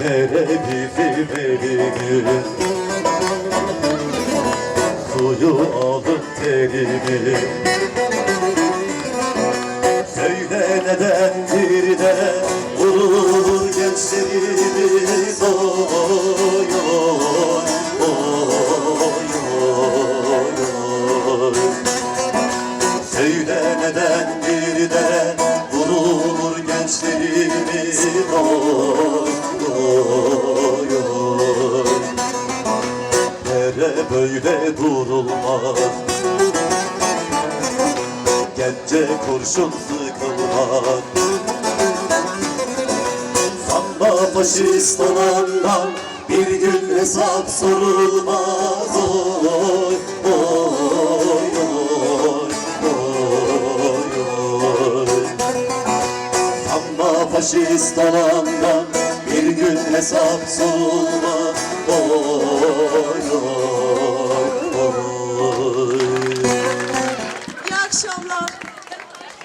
Nere bizim elimiz Suyu alın terimi. Söyle nedendir de Vurur gençlerimiz? Oy gençlerimiz Oy oy oy böyle durulmaz. Gence kurşun sıkılmaz. Sanma faşist olandan bir gün hesap sorulmaz. oy olandan bir gün hesap sorulmaz Oy oy oy İyi akşamlar.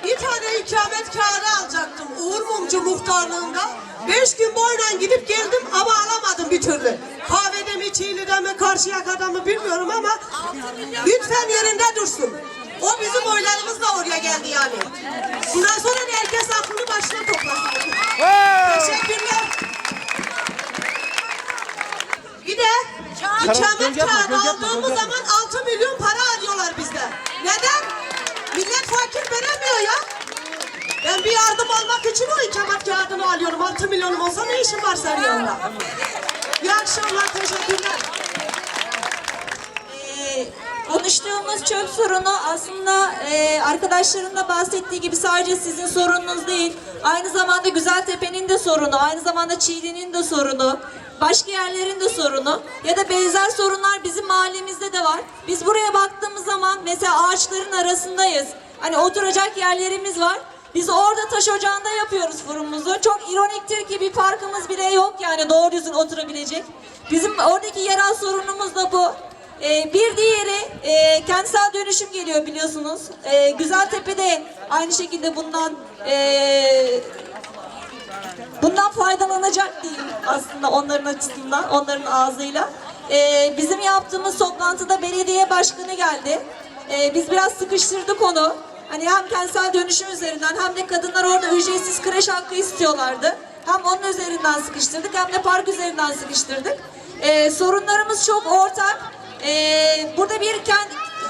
Bir tane ikamet kağıdı alacaktım Uğur Mumcu muhtarlığında. Beş gün boyunca gidip geldim ama alamadım bir türlü. Kahvede mi, Çiğli'de mi, Karşıyaka'da mı bilmiyorum ama lütfen yerinde dursun. O bizim oylarımızla oraya geldi yani. Bundan sonra da herkes aklını başına toplasın. Teşekkürler. Bir de ikamet kağıdı aldığımız zaman 6 milyon para alıyorlar bizden. Neden? Millet fakir veremiyor ya. Ben bir yardım almak için o ikamet kağıdını alıyorum. 6 milyonum olsa ne işim var senin yanında? İyi akşamlar, teşekkürler. Konuştuğumuz çöp sorunu aslında e, arkadaşların da bahsettiği gibi sadece sizin sorununuz değil. Aynı zamanda Güzeltepe'nin de sorunu, aynı zamanda Çiğli'nin de sorunu, başka yerlerin de sorunu ya da benzer sorunlar bizim mahallemizde de var. Biz buraya baktığımız zaman mesela ağaçların arasındayız. Hani oturacak yerlerimiz var. Biz orada taş ocağında yapıyoruz fırınımızı. Çok ironiktir ki bir parkımız bile yok yani doğru düzgün oturabilecek. Bizim oradaki yerel sorunumuz da bu. Ee, bir diğeri e, kentsel dönüşüm geliyor biliyorsunuz. Ee, Güzeltepe'de aynı şekilde bundan e, bundan faydalanacak değil aslında onların açısından, onların ağzıyla. Ee, bizim yaptığımız toplantıda belediye başkanı geldi. Biz biraz sıkıştırdık onu. Hani hem kentsel dönüşüm üzerinden hem de kadınlar orada ücretsiz kreş hakkı istiyorlardı. Hem onun üzerinden sıkıştırdık hem de park üzerinden sıkıştırdık. Ee, sorunlarımız çok ortak. Ee, burada bir kent,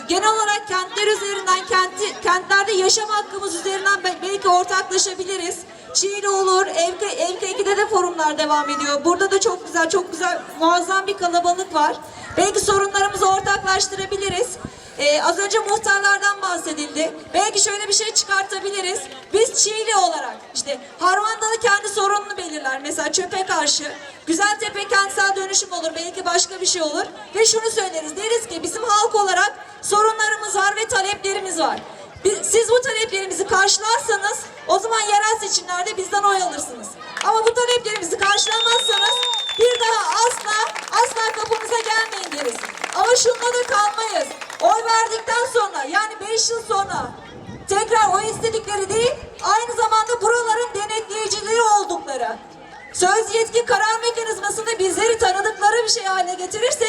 genel olarak kentler üzerinden, kenti, kentlerde yaşam hakkımız üzerinden be- belki ortaklaşabiliriz. Çiğli olur, Evke, Evke 2'de de forumlar devam ediyor. Burada da çok güzel, çok güzel, muazzam bir kalabalık var. Belki sorunlarımızı ortaklaştırabiliriz. Ee, az önce muhtarlardan bahsedildi. Belki şöyle bir şey çıkartabiliriz. Biz Çiğli olarak işte Harmandalı kendi sorununu belirler. Mesela çöpe karşı. Güzeltepe kentsel olur. Belki başka bir şey olur. Ve şunu söyleriz. Deriz ki bizim halk olarak sorunlarımız var ve taleplerimiz var. Siz bu taleplerimizi karşılarsanız o zaman yerel seçimlerde bizden oy alırsınız. Ama bu taleplerimizi karşılamazsanız bir daha asla asla kapımıza gelmeyin deriz. Ama şunda da kalmayız. Oy verdikten sonra yani 5 yıl sonra tekrar oy istedikleri değil aynı zamanda buraların denetleyicileri oldukları. Söz yetki karar mekanizmasında bizleri tanıdıkları bir şey haline getirirsek